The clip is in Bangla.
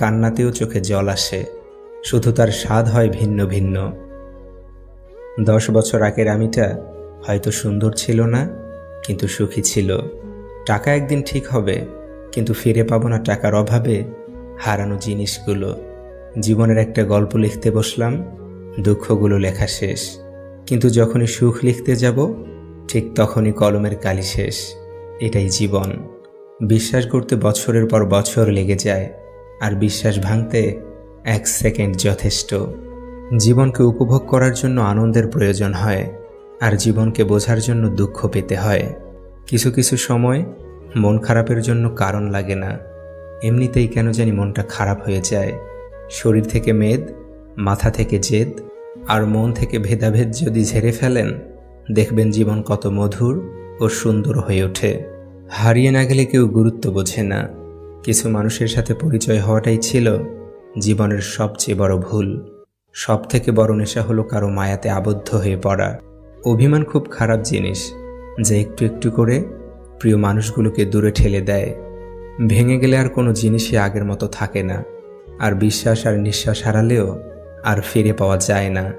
কান্নাতেও চোখে জল আসে, শুধু তার স্বাদ হয় ভিন্ন ভিন্ন। দশ বছর আগের আমিটা হয়তো সুন্দর ছিল না, কিন্তু সুখী ছিল। টাকা একদিন ঠিক হবে, কিন্তু ফিরে পাবো না টাকার অভাবে হারানো জিনিসগুলো। জীবনের একটা গল্প লিখতে বসলাম, দুঃখগুলো লেখা শেষ। কিন্তু যখনই সুখ লিখতে যাব, ঠিক তখনই কলমের কালি শেষ। এটাই জীবন। বিশ্বাস করতে বছরের পর বছর লেগে যায়। আর বিশ্বাস ভাঙতে এক সেকেন্ড যথেষ্ট। জীবনকে উপভোগ করার জন্য আনন্দের প্রয়োজন হয়, আর জীবনকে বোঝার জন্য দুঃখ পেতে হয়। কিছু কিছু সময় মন খারাপের জন্য কারণ লাগে না। এমনিতেই কেন জানি মনটা খারাপ হয়ে যায়। শরীর থেকে মেদ, মাথা থেকে জেদ, আর মন থেকে ভেদাভেদ যদি ঝেড়ে ফেলেন, দেখবেন জীবন কত মধুর ও সুন্দর হয়ে ওঠে। হারিয়ে না গেলে কেউ গুরুত্ব বোঝে না। কিছু মানুষের সাথে পরিচয় হওয়াটাই ছিল জীবনের সবচেয়ে বড় ভুল। সব থেকে বড় নেশা হলো কারও মায়াতে আবদ্ধ হয়ে পড়া। অভিমান খুব খারাপ জিনিস যা একটু একটু করে প্রিয় মানুষগুলোকে দূরে ঠেলে দেয়। ভেঙে গেলে আর কোনো জিনিসই আগের মতো থাকে না। আর বিশ্বাস আর নিঃশ্বাস হারালেও আর ফিরে পাওয়া যায় না।